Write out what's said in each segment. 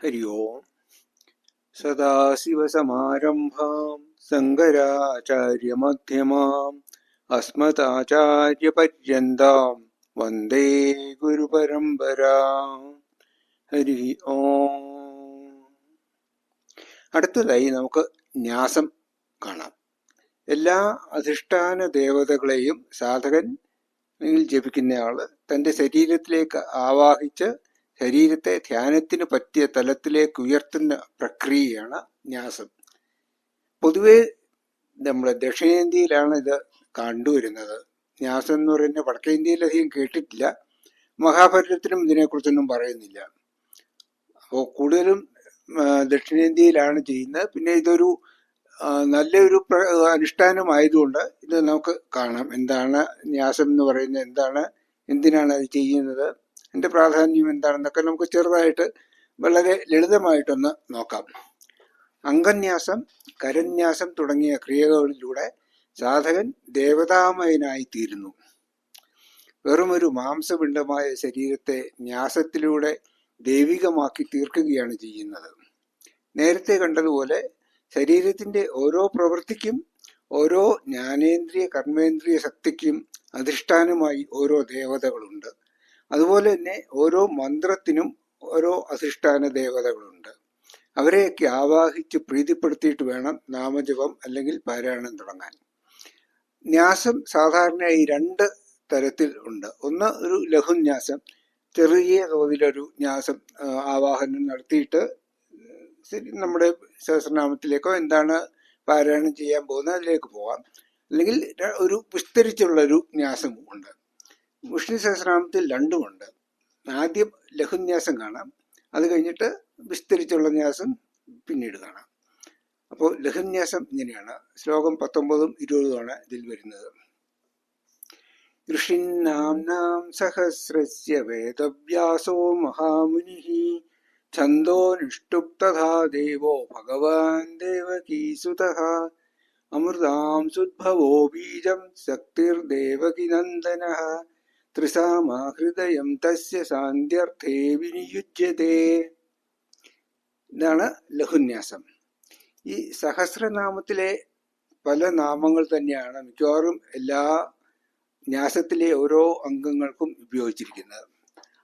हरि ओम् सदाशिवसमारम्भाम् शङ्कराचार्यमध्यमाम् अस्मदाचार्यपर्यन्ताम् വന്ദേ ഗുരുപരമ്പരാ ഹരി ഓം അടുത്തതായി നമുക്ക് ന്യാസം കാണാം എല്ലാ അധിഷ്ഠാന ദേവതകളെയും സാധകൻ ജപിക്കുന്നയാള് തന്റെ ശരീരത്തിലേക്ക് ആവാഹിച്ച് ശരീരത്തെ ധ്യാനത്തിന് പറ്റിയ തലത്തിലേക്ക് ഉയർത്തുന്ന പ്രക്രിയയാണ് ന്യാസം. പൊതുവെ നമ്മുടെ ദക്ഷിണേന്ത്യയിലാണ് ഇത് കണ്ടുവരുന്നത്. ന്യാസം എന്ന് പറയുന്നത് വടക്കേ ഇന്ത്യയിൽ അധികം കേട്ടിട്ടില്ല. മഹാഭാരതത്തിനും ഇതിനെക്കുറിച്ചൊന്നും പറയുന്നില്ല. അപ്പോൾ കൂടുതലും ദക്ഷിണേന്ത്യയിലാണ് ചെയ്യുന്നത്. പിന്നെ ഇതൊരു നല്ലൊരു അനുഷ്ഠാനമായതുകൊണ്ട് ഇത് നമുക്ക് കാണാം. എന്താണ് ന്യാസം എന്ന് പറയുന്നത്? എന്താണ് എന്തിനാണ് അത് ചെയ്യുന്നത്? അതിന്റെ പ്രാധാന്യം എന്താണെന്നൊക്കെ നമുക്ക് ചെറുതായിട്ട് വളരെ ലളിതമായിട്ടൊന്ന് നോക്കാം. അംഗന്യാസം കരന്യാസം തുടങ്ങിയ ക്രിയകളിലൂടെ സാധകൻ ദേവതാമയനായി തീരുന്നു വെറുമൊരു മാംസപിണ്ഡമായ ശരീരത്തെ ന്യാസത്തിലൂടെ ദൈവികമാക്കി തീർക്കുകയാണ് ചെയ്യുന്നത്. നേരത്തെ കണ്ടതുപോലെ ശരീരത്തിന്റെ ഓരോ പ്രവൃത്തിക്കും ഓരോ ജ്ഞാനേന്ദ്രിയ കർമ്മേന്ദ്രിയ ശക്തിക്കും അധിഷ്ഠാനമായി ഓരോ ദേവതകളുണ്ട്. അതുപോലെ തന്നെ ഓരോ മന്ത്രത്തിനും ഓരോ അധിഷ്ഠാന ദേവതകളുണ്ട്. അവരെയൊക്കെ ആവാഹിച്ച് പ്രീതിപ്പെടുത്തിയിട്ട് വേണം നാമജപം അല്ലെങ്കിൽ പാരായണം തുടങ്ങാൻ. ന്യാസം സാധാരണയായി രണ്ട് തരത്തിൽ ഉണ്ട്. ഒന്ന് ഒരു ലഘുന്യാസം ചെറിയ തോതിലൊരു ന്യാസം ആവാഹനം നടത്തിയിട്ട് നമ്മുടെ സഹസ്രനാമത്തിലേക്കോ എന്താണ് പാരായണം ചെയ്യാൻ പോകുന്നത് അതിലേക്ക് പോവാം. അല്ലെങ്കിൽ ഒരു വിസ്തരിച്ചുള്ളൊരു ന്യാസവും ഉണ്ട് വിഷ്ണു സഹസ്രനാമത്തിൽ രണ്ടുമുണ്ട് ആദ്യം ലഘുന്യാസം കാണാം. അത് കഴിഞ്ഞിട്ട് വിസ്തരിച്ചുള്ള ന്യാസം പിന്നീട് കാണാം. അപ്പോൾ ലഘുന്യാസം ഇങ്ങനെയാണ്. ശ്ലോകം പത്തൊമ്പതും ഇരുപതുമാണ് ഇതിൽ വരുന്നത്. ഋഷിന്നാംനാം സഹസ്രസ്യ വേദവ്യാസോ മഹാമുനി ഛന്ദോ നിഷ്ടുപ്തഥാ ദേവോ ഭഗവാൻ ദേവകീസുതഃ അമൃതാം സുദ്ഭവോ ബീജം ശക്തിർദേവകി നന്ദനഃ ത്രിസാമാ ഹൃദയം തസ്യ സാന്ധ്യർത്ഥേ വിനിയുജ്യത്തെ ഇതാണ് ലഘുന്യാസം. ഈ സഹസ്രനാമത്തിലെ പല നാമങ്ങൾ തന്നെയാണ് മിക്കവാറും എല്ലാ ന്യാസത്തിലെ ഓരോ അംഗങ്ങൾക്കും ഉപയോഗിച്ചിരിക്കുന്നത്.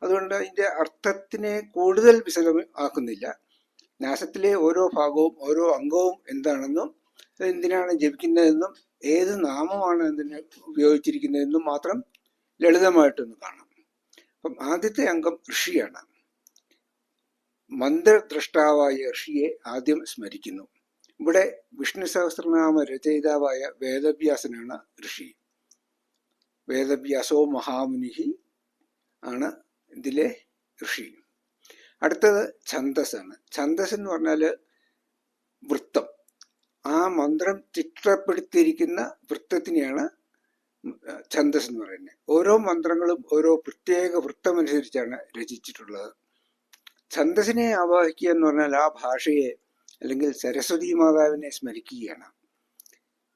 അതുകൊണ്ട് അതിന്റെ അർത്ഥത്തിനെ കൂടുതൽ വിശദമാക്കുന്നില്ല. ന്യാസത്തിലെ ഓരോ ഭാഗവും ഓരോ അംഗവും എന്താണെന്നും എന്തിനാണ് ജപിക്കുന്നതെന്നും ഏത് നാമമാണ് അതിന് ഉപയോഗിച്ചിരിക്കുന്നതെന്നും മാത്രം ലളിതമായിട്ടൊന്ന് കാണാം. അപ്പം ആദ്യത്തെ അംഗം ഋഷിയാണ്. മന്ത്രദ്രഷ്ടാവായ ഋഷിയെ ആദ്യം സ്മരിക്കുന്നു. ഇവിടെ വിഷ്ണു സഹസ്രനാമ രചയിതാവായ വേദവ്യാസനാണ് ഋഷി. വേദവ്യാസോ മഹാമുനിഹി ആണ് ഇതിലെ ഋഷി. അടുത്തത് ഛന്ദസ്സാണ്. ഛന്ദസ് എന്ന് പറഞ്ഞാൽ വൃത്തം. ആ മന്ത്രം ചിട്ടപ്പെടുത്തിയിരിക്കുന്ന വൃത്തത്തിനെയാണ് ഛന്ദസ് എന്ന് പറയുന്നത്. ഓരോ മന്ത്രങ്ങളും ഓരോ പ്രത്യേക വൃത്തം അനുസരിച്ചാണ് രചിച്ചിട്ടുള്ളത്. ഛന്ദസിനെ ആവാഹിക്കുക എന്ന് പറഞ്ഞാൽ ആ ഭാഷയെ അല്ലെങ്കിൽ സരസ്വതി മാതാവിനെ സ്മരിക്കുകയാണ്.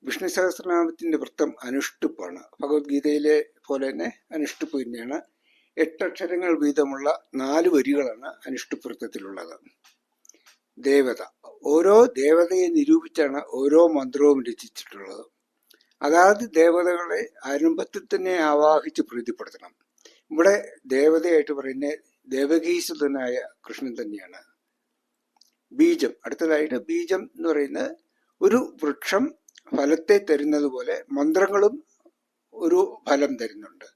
വിഷ്ണു സഹസ്രനാമത്തിന്റെ വൃത്തം അനുഷ്ടുപ്പാണ്. ഭഗവത്ഗീതയിലെ പോലെ തന്നെ അനുഷ്ടുപ്പ് തന്നെയാണ്. എട്ടക്ഷരങ്ങൾ വീതമുള്ള നാല് വരികളാണ് അനുഷ്ടുപ്പ് വൃത്തത്തിലുള്ളത്. ദേവത. ഓരോ ദേവതയെ നിരൂപിച്ചാണ് ഓരോ മന്ത്രവും രചിച്ചിട്ടുള്ളത്. അതാത് ദേവതകളെ ആരംഭത്തിൽ തന്നെ ആവാഹിച്ച് പ്രീതിപ്പെടുത്തണം. ഇവിടെ ദേവതയായിട്ട് പറയുന്നത് ദേവകീസുതനായ കൃഷ്ണൻ തന്നെയാണ്. ബീജം അടുത്തതായിട്ട് ബീജം എന്ന് പറയുന്നത് ഒരു വൃക്ഷം ഫലത്തെ തരുന്നത് പോലെ മന്ത്രങ്ങളും ഒരു ഫലം തരുന്നുണ്ട്.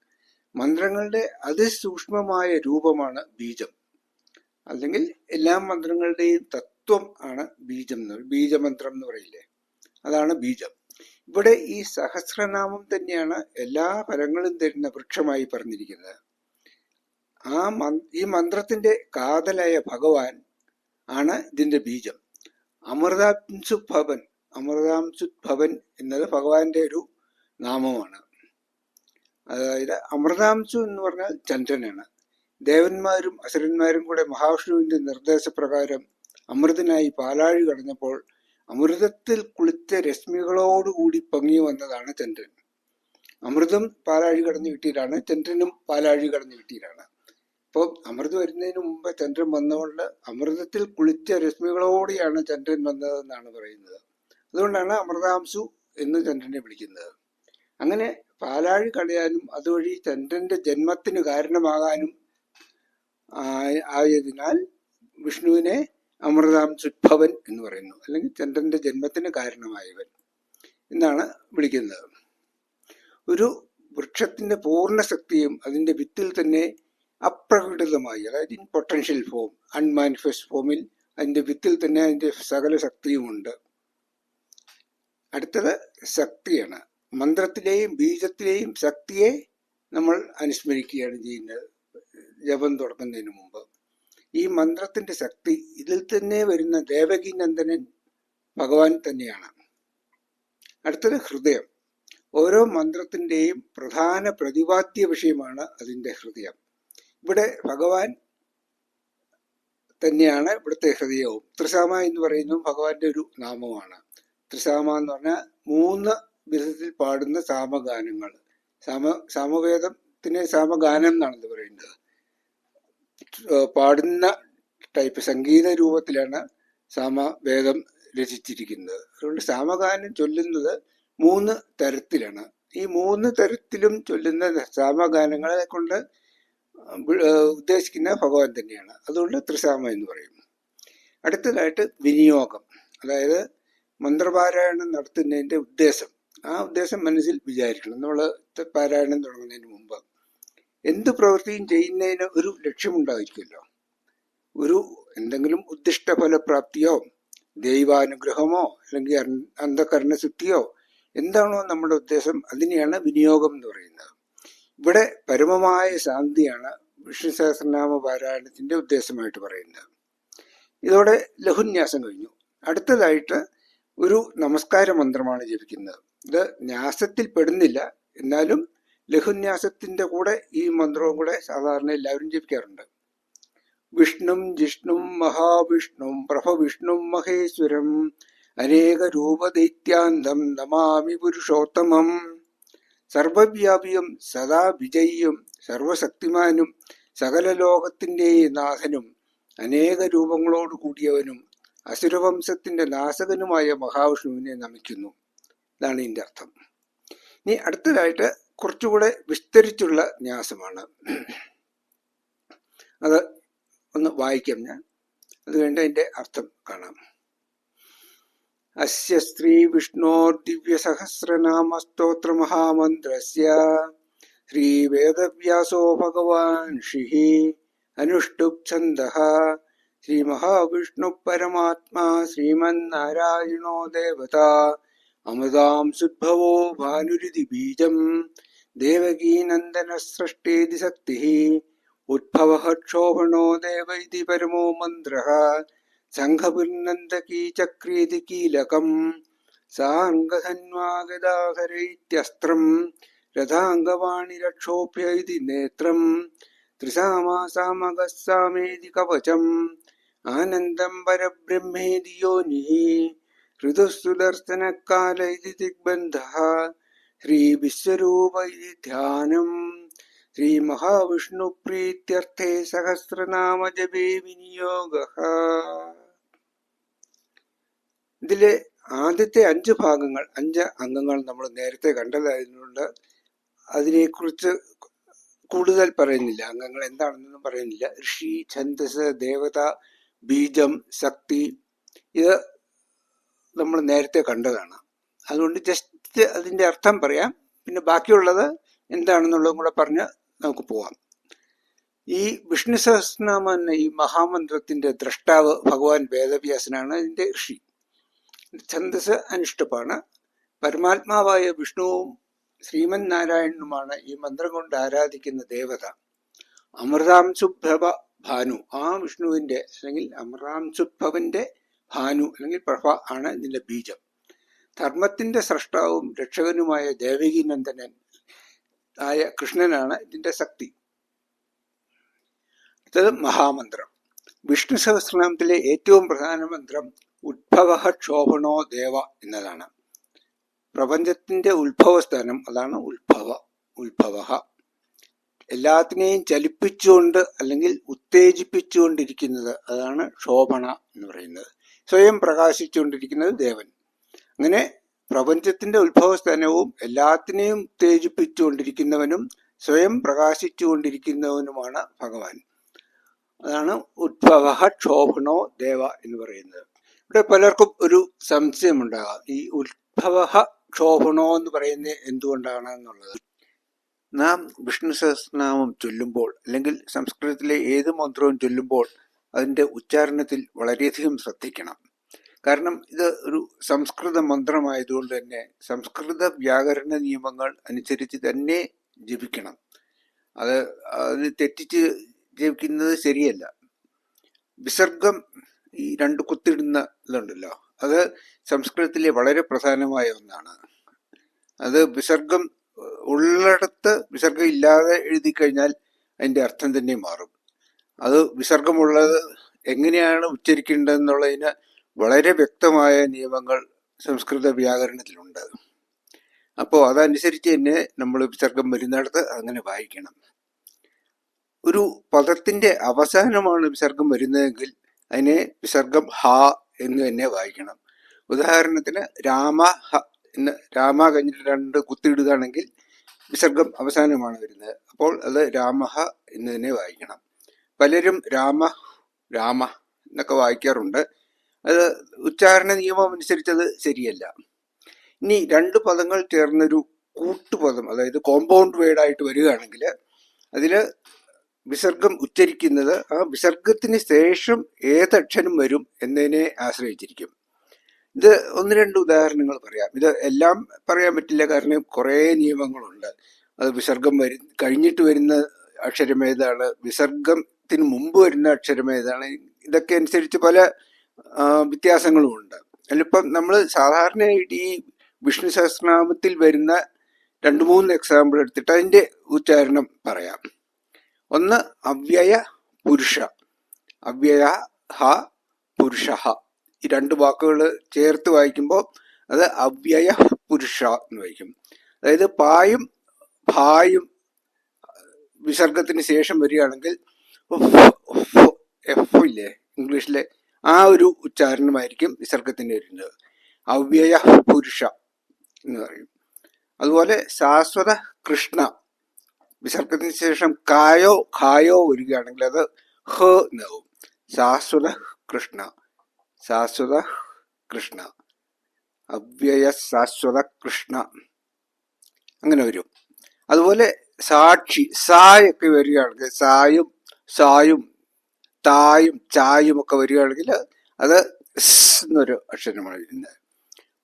മന്ത്രങ്ങളുടെ അതിസൂക്ഷ്മമായ രൂപമാണ് ബീജം. അല്ലെങ്കിൽ എല്ലാ മന്ത്രങ്ങളുടെയും തത്വം ആണ് ബീജം എന്ന് ബീജമന്ത്രം എന്ന് പറയില്ലേ? അതാണ് ബീജം. ഇവിടെ ഈ സഹസ്രനാമം തന്നെയാണ് എല്ലാ ഫലങ്ങളും തരുന്ന വൃക്ഷമായി പറഞ്ഞിരിക്കുന്നത്. ആ ഈ മന്ത്രത്തിന്റെ കാതലായ ഭഗവാൻ ആണ് ഇതിന്റെ ബീജം. അമൃതാംശു ഭവൻ അമൃതാംശു ഭവൻ എന്നത് ഭഗവാന്റെ ഒരു നാമമാണ്. അതായത് അമൃതാംശു എന്ന് പറഞ്ഞാൽ ചന്ദ്രനാണ്. ദേവന്മാരും അസുരന്മാരും കൂടെ മഹാവിഷ്ണുവിന്റെ നിർദ്ദേശപ്രകാരം അമൃതനായി പാലാഴി കടന്നപ്പോൾ അമൃതത്തിൽ കുളിച്ച രശ്മികളോടുകൂടി പൊങ്ങി വന്നതാണ് ചന്ദ്രൻ. അമൃതം പാലാഴി കടന്നു കിട്ടിയതാണ് ചന്ദ്രനും പാലാഴി കടന്നു കിട്ടിയതാണ് അപ്പോൾ അമൃത് വരുന്നതിന് മുമ്പ് ചന്ദ്രൻ വന്നതുകൊണ്ട് അമൃതത്തിൽ കുളിച്ച രശ്മികളോടെയാണ് ചന്ദ്രൻ വന്നതെന്നാണ് പറയുന്നത്. അതുകൊണ്ടാണ് അമൃതാംശു എന്ന് ചന്ദ്രനെ വിളിക്കുന്നത്. അങ്ങനെ പാലാഴി കളയാനും അതുവഴി ചന്ദ്രന്റെ ജന്മത്തിന് കാരണമാകാനും ആയതിനാൽ വിഷ്ണുവിനെ അമൃതാംശുദ്ഭവൻ എന്ന് പറയുന്നു. അല്ലെങ്കിൽ ചന്ദ്രന്റെ ജന്മത്തിന് കാരണമായവൻ എന്നാണ് വിളിക്കുന്നത്. ഒരു വൃക്ഷത്തിന്റെ പൂർണ ശക്തിയും അതിന്റെ വിത്തിൽ തന്നെ അപ്രകടിതമായി അതായത് ഇൻ പൊട്ടൻഷ്യൽ ഫോം അൺമാനിഫെസ്റ്റ് ഫോമിൽ അതിന്റെ വിത്തിൽ തന്നെ അതിന്റെ സകല ശക്തിയുമുണ്ട് അടുത്തത് ശക്തിയാണ്. മന്ത്രത്തിലെയും ബീജത്തിലെയും ശക്തിയെ നമ്മൾ അനുസ്മരിക്കുകയാണ് ചെയ്യുന്നത്. ജപം തുടങ്ങുന്നതിന് മുമ്പ്. ഈ മന്ത്രത്തിന്റെ ശക്തി ഇതിൽ തന്നെ വരുന്ന ദേവകി നന്ദനൻ ഭഗവാൻ തന്നെയാണ്. അടുത്തത് ഹൃദയം. ഓരോ മന്ത്രത്തിന്റെയും പ്രധാന പ്രതിപാദ്യ വിഷയമാണ് അതിന്റെ ഹൃദയം. ഇവിടെ ഭഗവാൻ തന്നെയാണ് ഇവിടുത്തെ ഹൃദയവും. ത്രിസാമ എന്ന് പറയുന്നത് ഭഗവാന്റെ ഒരു നാമമാണ് ത്രിസാമ എന്ന് പറഞ്ഞാൽ മൂന്ന് വിധത്തിൽ പാടുന്ന സാമഗാനങ്ങൾ. സാമ സാമവേദത്തിനെ സാമഗാനം എന്നാണ് ഇത് പറയുന്നത്. പാടുന്ന ടൈപ്പ് സംഗീത രൂപത്തിലാണ് സാമവേദം രചിച്ചിരിക്കുന്നത്. അതുകൊണ്ട് സാമഗാനം ചൊല്ലുന്നത് മൂന്ന് തരത്തിലാണ്. ഈ മൂന്ന് തരത്തിലും ചൊല്ലുന്ന സാമഗാനങ്ങളെ കൊണ്ട് ഉദ്ദേശിക്കുന്ന ഭഗവാൻ തന്നെയാണ്. അതുകൊണ്ട് ത്രിസാമ എന്ന് പറയുന്നു. അടുത്തതായിട്ട് വിനിയോഗം. അതായത് മന്ത്രപാരായണം നടത്തുന്നതിന്റെ ഉദ്ദേശം. ആ ഉദ്ദേശം മനസ്സിൽ വിചാരിക്കണം. നമ്മൾ പാരായണം തുടങ്ങുന്നതിന് മുമ്പ് എന്ത് പ്രവൃത്തിയും ചെയ്യുന്നതിന് ഒരു ലക്ഷ്യമുണ്ടായിരിക്കുമല്ലോ. ഒരു എന്തെങ്കിലും ഉദ്ദിഷ്ട ഫലപ്രാപ്തിയോ ദൈവാനുഗ്രഹമോ അല്ലെങ്കിൽ അന്ധകരണ ശുദ്ധിയോ എന്താണോ നമ്മുടെ ഉദ്ദേശം അതിനെയാണ് വിനിയോഗം എന്ന് പറയുന്നത്. ഇവിടെ പരമമായ ശാന്തിയാണ് വിഷ്ണു സഹസ്രനാമ പാരായണത്തിന്റെ ഉദ്ദേശമായിട്ട് പറയുന്നത്. ഇതോടെ ലഘുന്യാസം കഴിഞ്ഞു. അടുത്തതായിട്ട് ഒരു നമസ്കാര മന്ത്രമാണ് ജപിക്കുന്നത്. ഇത് ന്യാസത്തിൽ പെടുന്നില്ല. എന്നാലും ലഘുന്യാസത്തിന്റെ കൂടെ ഈ മന്ത്രവും കൂടെ സാധാരണ എല്ലാവരും ജപിക്കാറുണ്ട്. വിഷ്ണും ജിഷ്ണും മഹാവിഷ്ണും പ്രഭവിഷ്ണും മഹേശ്വരം അനേക രൂപദൈത്യാന്തം നമാമി പുരുഷോത്തമം. സർവവ്യാപിയും സദാ വിജയിയും സർവശക്തിമാനും സകല ലോകത്തിന്റെ നാഥനും അനേക രൂപങ്ങളോട് കൂടിയവനും അസുരവംശത്തിന്റെ നാശകനുമായ മഹാവിഷ്ണുവിനെ നമിക്കുന്നു. ഇതാണ് ഇതിന്റെ അർത്ഥം. ഇനി അടുത്തതായിട്ട് കുറച്ചുകൂടെ വിസ്തരിച്ചുള്ള ന്യാസമാണ്. അത് ഒന്ന് വായിക്കാം ഞാൻ. അത് കഴിഞ്ഞ അതിന്റെ അർത്ഥം കാണാം. അസ്യ സ്ത്രീ വിഷ്ണോർ ദിവ്യ സഹസ്രനാമ സ്തോത്ര മഹാമന്ത്രസ്യ. ശ്രീവേദവ്യാസോ ഭഗവാൻ ഷിഹി അനുഷ്ടുപ് ഛന്ദ ശ്രീ മഹാവിഷ്ണു പരമാത്മാ ശ്രീമന്നാരായണോ ദേവത. അമൃതാം സുദ്ഭവോ ഭാനുരിതി ബീജം. ദേവകീനന്ദന സൃഷ്ടേതി ശക്തി ഉദ്ഭവ ക്ഷോഭണോ ദേവ ഇതി പരമോ മന്ത്ര. സംഘപുർനന്ദകീ ചക്രീതി കീലകം. സാംഗധന്വാഗദാഹരൈത്യസ്ത്രം രഥാംഗവാണി രക്ഷോഭ്യ ഇതി നേത്രം. ത്രിസാമാസാമകസാമേതി കവചം. ആനന്ദം പരബ്രഹ്മേതി യോനിഃ. ഋതുസുദർശനക്കാല ഇതി ദിഗ്ബന്ധഃ. ശ്രീ വിശ്വരൂപ ധ്യാനം. ശ്രീ മഹാവിഷ്ണു പ്രീത്യർത്ഥേ സഹസ്രനാമ ജപേ വിനിയോഗ. ഇതിലെ ആദ്യത്തെ അഞ്ച് ഭാഗങ്ങൾ അഞ്ച് അംഗങ്ങൾ നമ്മൾ നേരത്തെ കണ്ടതായതുകൊണ്ട് അതിനെക്കുറിച്ച് കൂടുതൽ പറയുന്നില്ല. അംഗങ്ങൾ എന്താണെന്നൊന്നും പറയുന്നില്ല. ഋഷി ഛന്ദസ് ദേവത ബീജം ശക്തി ഇത് നമ്മൾ നേരത്തെ കണ്ടതാണ്. അതുകൊണ്ട് ജസ്റ്റ് അതിന്റെ അർത്ഥം പറയാം. പിന്നെ ബാക്കിയുള്ളത് എന്താണെന്നുള്ളതും കൂടെ പറഞ്ഞ് നമുക്ക് പോവാം. ഈ വിഷ്ണു സഹസ്രനാമ എന്ന ഈ മഹാമന്ത്രത്തിന്റെ ദ്രഷ്ടാവ് ഭഗവാൻ വേദവ്യാസനാണ് ഇതിന്റെ ഋഷി. ഛന്ദസ് അനുഷ്ഠപ്പാണ് പരമാത്മാവായ വിഷ്ണുവും ശ്രീമൻ നാരായണനുമാണ് ഈ മന്ത്രം കൊണ്ട് ആരാധിക്കുന്ന ദേവത. അമൃതാംശുഭവ ഭാനു. ആ വിഷ്ണുവിന്റെ അല്ലെങ്കിൽ അമൃതാംശുഭവന്റെ ഭാനു അല്ലെങ്കിൽ പ്രഭ ആണ് ഇതിന്റെ ബീജം. ധർമ്മത്തിന്റെ സൃഷ്ടാവും രക്ഷകനുമായ ദേവകി നന്ദനൻ ആയ കൃഷ്ണനാണ് ഇതിന്റെ ശക്തി. അടുത്തത് മഹാമന്ത്രം. വിഷ്ണു സഹസ്രനാമത്തിലെ ഏറ്റവും പ്രധാന മന്ത്രം ഉദ്ഭവ ക്ഷോഭണോ ദേവ എന്നതാണ്. പ്രപഞ്ചത്തിന്റെ ഉത്ഭവസ്ഥാനം അതാണ് ഉത്ഭവ ഉത്ഭവ. എല്ലാത്തിനെയും ചലിപ്പിച്ചുകൊണ്ട് അല്ലെങ്കിൽ ഉത്തേജിപ്പിച്ചുകൊണ്ടിരിക്കുന്നത് അതാണ് ക്ഷോഭണ എന്ന് പറയുന്നത്. സ്വയം പ്രകാശിച്ചുകൊണ്ടിരിക്കുന്നത് ദേവൻ. അങ്ങനെ പ്രപഞ്ചത്തിന്റെ ഉത്ഭവസ്ഥാനവും എല്ലാത്തിനെയും ഉത്തേജിപ്പിച്ചുകൊണ്ടിരിക്കുന്നവനും സ്വയം പ്രകാശിച്ചുകൊണ്ടിരിക്കുന്നവനുമാണ് ഭഗവാൻ. അതാണ് ഉദ്ഭവ ക്ഷോഭണോ ദേവ എന്ന് പറയുന്നത്. ഇവിടെ പലർക്കും ഒരു സംശയമുണ്ടാകാം. ഈ ഉദ്ഭവ ക്ഷോഭണോ എന്ന് പറയുന്നത് എന്തുകൊണ്ടാണ് എന്നുള്ളത്. നാം വിഷ്ണു സഹസ്രനാമം ചൊല്ലുമ്പോൾ അല്ലെങ്കിൽ സംസ്കൃതത്തിലെ ഏത് മന്ത്രവും ചൊല്ലുമ്പോൾ അതിന്റെ ഉച്ചാരണത്തിൽ വളരെയധികം ശ്രദ്ധിക്കണം. കാരണം ഇത് ഒരു സംസ്കൃത മന്ത്രമായതുകൊണ്ട് തന്നെ സംസ്കൃത വ്യാകരണ നിയമങ്ങൾ അനുസരിച്ച് തന്നെ ജപിക്കണം. അത് അതിന് തെറ്റിച്ച് ജപിക്കുന്നത് ശരിയല്ല. വിസർഗം ഈ രണ്ട് കുത്തിടുന്ന ഇതുണ്ടല്ലോ അത് സംസ്കൃതത്തിലെ വളരെ പ്രധാനമായ ഒന്നാണ്. അത് വിസർഗം ഉള്ളിടത്ത് വിസർഗം ഇല്ലാതെ എഴുതി കഴിഞ്ഞാൽ അതിന്റെ അർത്ഥം തന്നെ മാറും. അത് വിസർഗമുള്ളത് എങ്ങനെയാണ് ഉച്ചരിക്കേണ്ടതെന്നുള്ളതിന് വളരെ വ്യക്തമായ നിയമങ്ങൾ സംസ്കൃത വ്യാകരണത്തിലുണ്ട്. അപ്പോൾ അതനുസരിച്ച് തന്നെ നമ്മൾ വിസർഗം വരുന്നിടത്ത് അങ്ങനെ വായിക്കണം. ഒരു പദത്തിന്റെ അവസാനമാണ് വിസർഗം വരുന്നതെങ്കിൽ അതിനെ വിസർഗം ഹ എന്ന് തന്നെ വായിക്കണം. ഉദാഹരണത്തിന് രാമ ഹ എന്ന് രാമ കഴിഞ്ഞിട്ട് രണ്ട് കുത്തിയിടുകയാണെങ്കിൽ വിസർഗം അവസാനമാണ് വരുന്നത്. അപ്പോൾ അത് രാമഹ എന്ന് തന്നെ വായിക്കണം. പലരും രാമ രാമ എന്നൊക്കെ വായിക്കാറുണ്ട്. അത് ഉച്ചാരണ നിയമം അനുസരിച്ചത് ശരിയല്ല. ഇനി രണ്ട് പദങ്ങൾ ചേർന്നൊരു കൂട്ടുപദം അതായത് കോമ്പൗണ്ട് വേർഡായിട്ട് വരികയാണെങ്കിൽ അതിൽ വിസർഗം ഉച്ചരിക്കുന്നത് ആ വിസർഗത്തിന് ശേഷം ഏതക്ഷരം വരും എന്നതിനെ ആശ്രയിച്ചിരിക്കും. ഇത് ഒന്ന് രണ്ട് ഉദാഹരണങ്ങൾ പറയാം. ഇത് എല്ലാം പറയാൻ പറ്റില്ല കാരണം കുറേ നിയമങ്ങളുണ്ട്. അത് വിസർഗം വരു കഴിഞ്ഞിട്ട് വരുന്ന അക്ഷരം ഏതാണ് വിസർഗത്തിന് മുമ്പ് വരുന്ന അക്ഷരം ഏതാണ് ഇതൊക്കെ അനുസരിച്ച് പല ആ, വ്യത്യാസങ്ങളും ഉണ്ട്. അതിലിപ്പം നമ്മൾ സാധാരണയായിട്ട് ഈ വിഷ്ണു സഹസ്രനാമത്തിൽ വരുന്ന രണ്ട് മൂന്ന് എക്സാമ്പിൾ എടുത്തിട്ട് അതിന്റെ ഉച്ചാരണം പറയാം. ഒന്ന് അവ്യയ പുരുഷ. അവ്യയ ഹ പുരുഷ ഈ രണ്ട് വാക്കുകൾ ചേർത്ത് വായിക്കുമ്പോൾ അത് അവ്യയ പുരുഷ എന്ന് വായിക്കും. അതായത് പായും ഭായും വിസർഗത്തിന് ശേഷം വരികയാണെങ്കിൽ എഫ് ഇല്ലേ? ഇംഗ്ലീഷിലെ ആ ഒരു ഉച്ചാരണമായിരിക്കും വിസർഗത്തിന് വരുന്നത് അവ്യയ പുരുഷ എന്ന് പറയും. അതുപോലെ ശാശ്വത കൃഷ്ണ. വിസർഗത്തിന് ശേഷം കായോ ഖായോ വരികയാണെങ്കിൽ അത് ഹ എന്നാവും. ശാശ്വത കൃഷ്ണ. ശാശ്വത കൃഷ്ണ. അവ്യയ ശാശ്വത കൃഷ്ണ. അങ്ങനെ വരും. അതുപോലെ സാക്ഷി സായൊക്കെ വരികയാണെങ്കിൽ സായും സായും തായും ചായും ഒക്കെ വരികയാണെങ്കിൽ അത് സ് എന്നൊരു അക്ഷരമാണ് വരുന്നത്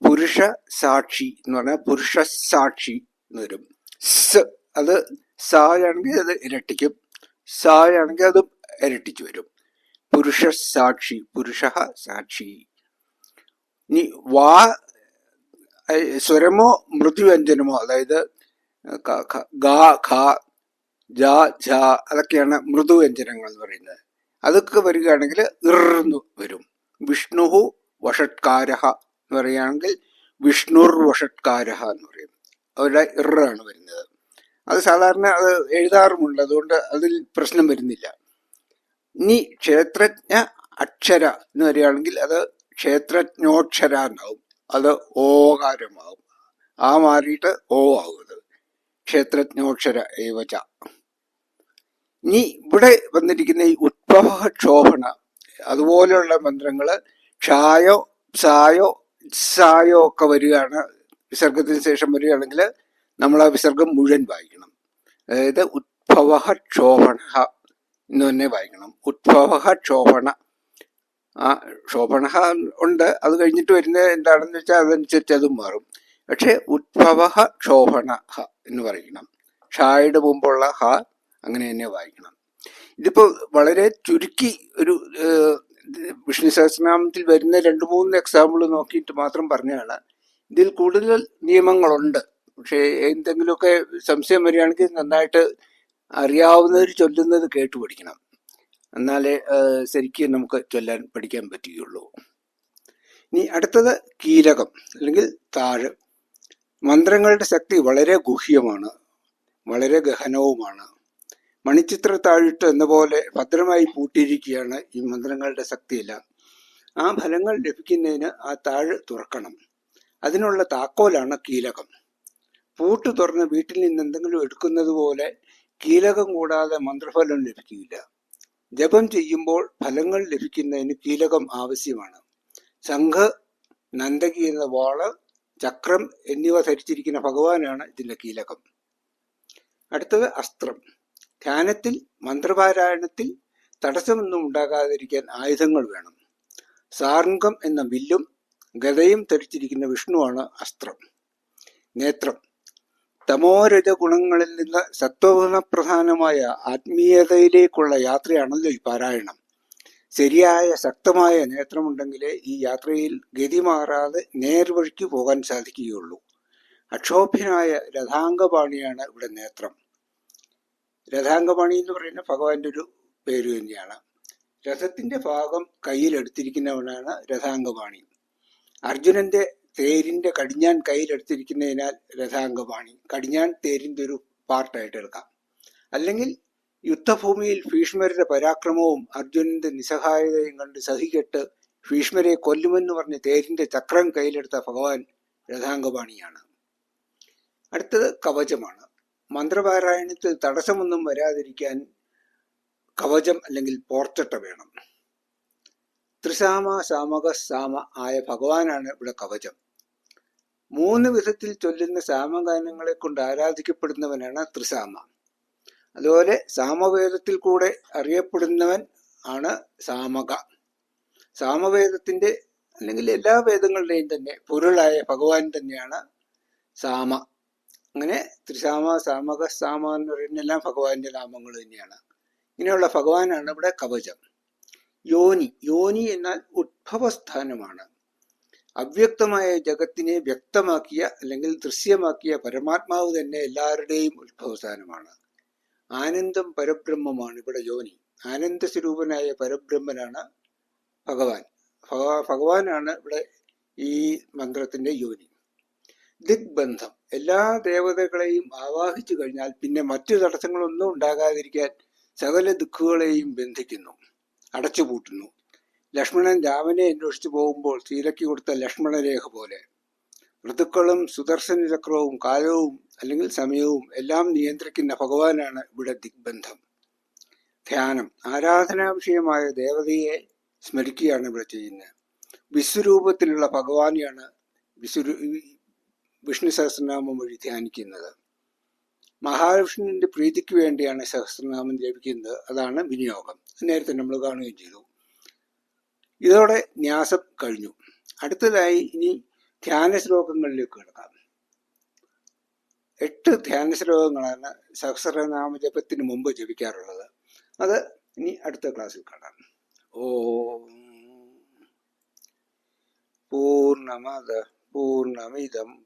പുരുഷ സാക്ഷി എന്ന് പറഞ്ഞാൽ പുരുഷ സാക്ഷി എന്ന് വരും സ് അത് സായാണെങ്കിൽ അത് ഇരട്ടിക്കും. സായാണെങ്കിൽ അതും ഇരട്ടിച്ചു വരും. പുരുഷ സാക്ഷി പുരുഷ സാക്ഷി. ഇനി വാ സ്വരമോ മൃദുവ്യഞ്ജനമോ അതായത് ഗാ ഖ- ജ അതൊക്കെയാണ് മൃദുവ്യഞ്ജനങ്ങൾ എന്ന് പറയുന്നത്. അതൊക്കെ വരികയാണെങ്കിൽ ഇറന്ന് വരും. വിഷ്ണുഹു വഷട്കാരഹ എന്ന് പറയുകയാണെങ്കിൽ വിഷ്ണുർ വഷട്കാരഹ എന്ന് പറയും. അവരുടെ ഇറാണ് വരുന്നത്. അത് സാധാരണ അത് എഴുതാറുമുണ്ട്. അതുകൊണ്ട് അതിൽ പ്രശ്നം വരുന്നില്ല. ഇനി ക്ഷേത്രജ്ഞ അക്ഷര എന്ന് പറയുകയാണെങ്കിൽ അത് ക്ഷേത്രജ്ഞോക്ഷര എന്നാവും. അത് ഓകാരമാവും. ആ മാറിയിട്ട് ഓ ആവുന്നത്. ക്ഷേത്രജ്ഞോക്ഷര ഏവച. ഇനി ഇവിടെ വന്നിരിക്കുന്ന ഈ ഉത്ഭവക്ഷോഭണ അതുപോലെയുള്ള മന്ത്രങ്ങൾ ക്ഷായോ സായോ സായോ ഒക്കെ വരികയാണ്. വിസർഗത്തിന് ശേഷം വരികയാണെങ്കിൽ നമ്മൾ ആ വിസർഗം മുഴുവൻ വായിക്കണം. അതായത് ഉത്ഭവ ക്ഷോഭണ എന്ന് തന്നെ വായിക്കണം. ഉത്ഭവ ക്ഷോഭണ ആ ക്ഷോഭണ ഉണ്ട്. അത് കഴിഞ്ഞിട്ട് വരുന്നത് എന്താണെന്ന് വെച്ചാൽ അതനുസരിച്ച് അതും മാറും. പക്ഷെ ഉത്ഭവ ക്ഷോഭണ എന്ന് പറയണം. ഷായുടെ മുമ്പുള്ള ഹ അങ്ങനെ തന്നെ വായിക്കണം. ഇതിപ്പോ വളരെ ചുരുക്കി ഒരു വിഷ്ണു സഹസ്രനാമത്തിൽ വരുന്ന രണ്ട് മൂന്ന് എക്സാമ്പിൾ നോക്കിയിട്ട് മാത്രം പറഞ്ഞതാണ്. ഇതിൽ കൂടുതൽ നിയമങ്ങളുണ്ട്. പക്ഷേ എന്തെങ്കിലുമൊക്കെ സംശയം വരികയാണെങ്കിൽ നന്നായിട്ട് അറിയാവുന്നവർ ചൊല്ലുന്നത് കേട്ടു പഠിക്കണം. എന്നാലേ ശരിക്കും നമുക്ക് ചൊല്ലാൻ പഠിക്കാൻ പറ്റുകയുള്ളൂ. ഇനി അടുത്തത് കീലകം അല്ലെങ്കിൽ താഴ്. മന്ത്രങ്ങളുടെ ശക്തി വളരെ ഗുഹ്യമാണ്. വളരെ ഗഹനവുമാണ്. മണിച്ചിത്ര താഴിട്ട് എന്ന പോലെ ഭദ്രമായി പൂട്ടിയിരിക്കുകയാണ് ഈ മന്ത്രങ്ങളുടെ ശക്തിയെല്ലാം ആ ഫലങ്ങൾ ലഭിക്കുന്നതിന് ആ താഴ് തുറക്കണം. അതിനുള്ള താക്കോലാണ് കീലകം. പൂട്ട് തുറന്ന് വീട്ടിൽ നിന്ന് എന്തെങ്കിലും എടുക്കുന്നത് പോലെ കീലകം കൂടാതെ മന്ത്രഫലം ലഭിക്കില്ല. ജപം ചെയ്യുമ്പോൾ ഫലങ്ങൾ ലഭിക്കുന്നതിന് കീലകം ആവശ്യമാണ്. ശംഖ് നന്ദകി എന്ന വാൾ ചക്രം എന്നിവ ധരിച്ചിരിക്കുന്ന ഭഗവാനാണ് ഇതിന്റെ കീലകം. അടുത്തത് അസ്ത്രം. ധ്യാനത്തിൽ മന്ത്രപാരായണത്തിൽ തടസ്സമൊന്നും ഉണ്ടാകാതിരിക്കാൻ ആയുധങ്ങൾ വേണം. സാർംഗം എന്ന വില്ലും ഗതയും ധരിച്ചിരിക്കുന്ന വിഷ്ണുവാണ് അസ്ത്രം. നേത്രം. തമോരജ ഗുണങ്ങളിൽ നിന്ന് സത്വഗുണപ്രധാനമായ ആത്മീയതയിലേക്കുള്ള യാത്രയാണല്ലോ ഈ പാരായണം. ശരിയായ ശക്തമായ നേത്രമുണ്ടെങ്കിലേ ഈ യാത്രയിൽ ഗതി മാറാതെ നേർവഴിക്ക് പോകാൻ സാധിക്കുകയുള്ളൂ. അക്ഷോഭ്യനായ രഥാംഗപാണിയാണ് ഇവിടെ നേത്രം. രഥാംഗപാണി എന്ന് പറയുന്ന ഭഗവാന്റെ ഒരു പേര് തന്നെയാണ്. രഥത്തിന്റെ ഭാഗം കയ്യിലെടുത്തിരിക്കുന്നവനാണ് രഥാംഗപാണി. അർജുനന്റെ തേരിന്റെ കടിഞ്ഞാൻ കയ്യിലെടുത്തിരിക്കുന്നതിനാൽ രഥാംഗപാണി. കടിഞ്ഞാൻ തേരിന്റെ ഒരു പാർട്ടായിട്ട് എടുക്കാം. അല്ലെങ്കിൽ യുദ്ധഭൂമിയിൽ ഭീഷ്മരുടെ പരാക്രമവും അർജുനന്റെ നിസ്സഹായതയും കണ്ട് സഹികെട്ട് ഭീഷ്മരെ കൊല്ലുമെന്ന് പറഞ്ഞ് തേരിന്റെ ചക്രം കയ്യിലെടുത്ത ഭഗവാൻ രഥാംഗപാണിയാണ്. അടുത്തത് കവചമാണ്. മന്ത്രപാരായണത്തിൽ തടസ്സമൊന്നും വരാതിരിക്കാൻ കവചം അല്ലെങ്കിൽ പോർച്ചട്ട വേണം. ത്രിസാമ സാമക സാമ ആയ ഭഗവാനാണ് ഇവിടെ കവചം. മൂന്ന് വിധത്തിൽ ചൊല്ലുന്ന സാമഗാനങ്ങളെ കൊണ്ട് ആരാധിക്കപ്പെടുന്നവനാണ് ത്രിസാമ. അതുപോലെ സാമവേദത്തിൽ കൂടെ അറിയപ്പെടുന്നവൻ ആണ് സാമക. സാമവേദത്തിന്റെ അല്ലെങ്കിൽ എല്ലാ വേദങ്ങളുടെയും തന്നെ പൊരുളായ ഭഗവാൻ തന്നെയാണ് സാമ. അങ്ങനെ ത്രിസാമ സാമക സാമ എന്ന് പറയുന്ന എല്ലാം ഭഗവാന്റെ നാമങ്ങൾ തന്നെയാണ്. ഇങ്ങനെയുള്ള ഭഗവാനാണ് ഇവിടെ കവചം. യോനി യോനി എന്നാൽ ഉദ്ഭവസ്ഥാനമാണ് അവ്യക്തമായ ജഗത്തിനെ വ്യക്തമാക്കിയ അല്ലെങ്കിൽ ദൃശ്യമാക്കിയ പരമാത്മാവ് തന്നെ എല്ലാവരുടെയും ഉത്ഭവസ്ഥാനമാണ്. ആനന്ദം പരബ്രഹ്മമാണ് ഇവിടെ യോനി. ആനന്ദ സ്വരൂപനായ പരബ്രഹ്മനാണ് ഭഗവാൻ. ഭഗവാനാണ് ഇവിടെ ഈ മന്ത്രത്തിന്റെ യോനി. ദിഗ്ബന്ധം. എല്ലാ ദേവതകളെയും ആവാഹിച്ചു കഴിഞ്ഞാൽ പിന്നെ മറ്റു തടസ്സങ്ങളൊന്നും ഉണ്ടാകാതിരിക്കാൻ സകല ദുഃഖുകളെയും ബന്ധിക്കുന്നു അടച്ചുപൂട്ടുന്നു. ലക്ഷ്മണൻ രാമനെ അന്വേഷിച്ചു പോകുമ്പോൾ സീലയ്ക്ക് കൊടുത്ത ലക്ഷ്മണരേഖ പോലെ. ഋതുക്കളും സുദർശന ചക്രവും കാലവും അല്ലെങ്കിൽ സമയവും എല്ലാം നിയന്ത്രിക്കുന്ന ഭഗവാനാണ് ഇവിടെ ദിഗ്ബന്ധം. ധ്യാനം ആരാധനാ വിഷയമായ ദേവതയെ സ്മരിക്കുകയാണ് ഇവിടെ ചെയ്യുന്നത്. വിശ്വരൂപത്തിലുള്ള ഭഗവാനെയാണ് വിശ്വ വിഷ്ണു സഹസ്രനാമം വഴി ധ്യാനിക്കുന്നത്. മഹാവിഷ്ണുവിന്റെ പ്രീതിക്ക് വേണ്ടിയാണ് സഹസ്രനാമം ജപിക്കുന്നത് അതാണ് വിനിയോഗം. നേരത്തെ നമ്മൾ കാണുകയും ചെയ്തു. ഇതോടെ ന്യാസം കഴിഞ്ഞു. അടുത്തതായി ഇനി ധ്യാന ശ്ലോകങ്ങളിലേക്ക് കിടക്കാം. എട്ട് ധ്യാന ശ്ലോകങ്ങളാണ് സഹസ്രനാമ ജപത്തിന് മുമ്പ് ജപിക്കാറുള്ളത്. അത് ഇനി അടുത്ത ക്ലാസ്സിൽ കാണാം. ഓം പൂർണമത പൂർണമിതം